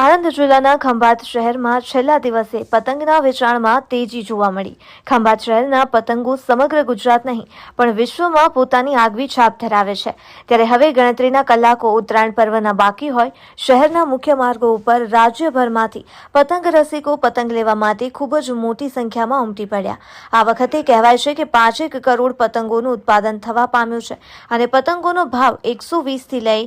આણંદ જિલ્લાના ખંભાત શહેરમાં છેલ્લા દિવસે પતંગના વેચાણમાં તેજી જોવા મળી. ખંભાત શહેરના પતંગો સમગ્ર ગુજરાત નહીં, પણ વિશ્વમાં પોતાની આગવી છાપ ધરાવે છે. ત્યારે હવે ગણતરીના કલાકો ઉત્તરાયણ પર્વના બાકી હોય, શહેરના મુખ્ય માર્ગો ઉપર રાજ્યભરમાંથી પતંગ રસિકો પતંગ લેવા માટે ખૂબ જ મોટી સંખ્યામાં ઉમટી પડ્યા. આ વખતે કહેવાય છે કે પાંચેક કરોડ પતંગોનું ઉત્પાદન થવા પામ્યું છે અને પતંગોનો ભાવ એકસો વીસથી લઈ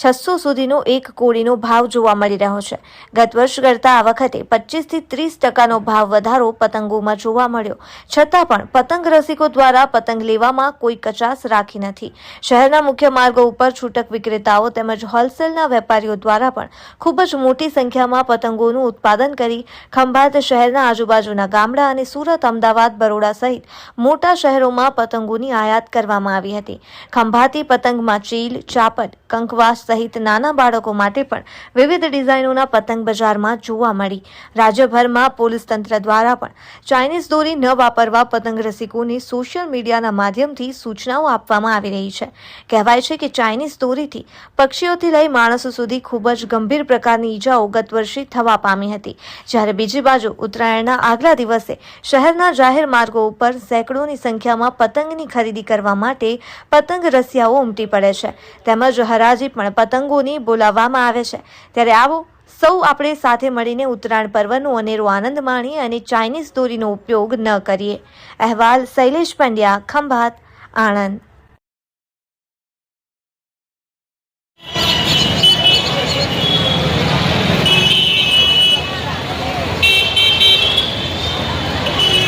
છસો સુધીનો એક કોળીનો ભાવ જોવા મળી રહ્યો છે. ગત વર્ષ કરતાં આ વખતે પચીસથી ત્રીસ ટકાનો ભાવ વધારો પતંગોમાં જોવા મળ્યો. છતાં પણ પતંગ રસિકો દ્વારા પતંગ લેવામાં કોઈ કચાસ રાખી નથી. શહેરના મુખ્ય માર્ગો ઉપર છૂટક વિક્રેતાઓ તેમજ હોલસેલના વેપારીઓ દ્વારા પણ ખૂબ જ મોટી સંખ્યામાં પતંગોનું ઉત્પાદન કરી ખંભાત શહેરના આજુબાજુના ગામડા અને સુરત, અમદાવાદ, બરોડા સહિત મોટા શહેરોમાં પતંગોની આયાત કરવામાં આવી હતી. ખંભાતી પતંગમાં ચીલ, ચાપટ, કંકવાસ સહિત નાના બાળકો માટે પણ વિવિધ ડિઝાઇનોના પતંગ બજારમાં જોવા મળી. રાજ્યભરમાં પોલીસ તંત્ર દ્વારા પણ ચાઇનીઝ દોરી ન વાપરવા પતંગ રસિકોને સોશિયલ મીડિયાના માધ્યમથી સૂચનાઓ આપવામાં આવી રહી છે. કહેવાય છે કે ચાઇનીઝ દોરીથી પક્ષીઓથી લઈ માણસો સુધી ખૂબ જ ગંભીર પ્રકારની ઈજાઓ ગત વર્ષે થવા પામી હતી. જ્યારે બીજી બાજુ ઉત્તરાયણના આગલા દિવસે શહેરના જાહેર માર્ગો ઉપર સેંકડોની સંખ્યામાં પતંગની ખરીદી કરવા માટે પતંગ રસિયાઓ ઉમટી પડે છે. તેમજ હરાજી પણ પતંગોની બોલાવવામાં આવે છે. ત્યારે આવો સૌ આપણે સાથે મળીને ઉત્તરાયણ પર્વનો અનેરો આનંદ માણીએ અને ચાઇનીઝ દોરીનો ઉપયોગ ન કરીએ. અહેવાલ શૈલેષ પંડ્યા, ખંભાત, આણંદ.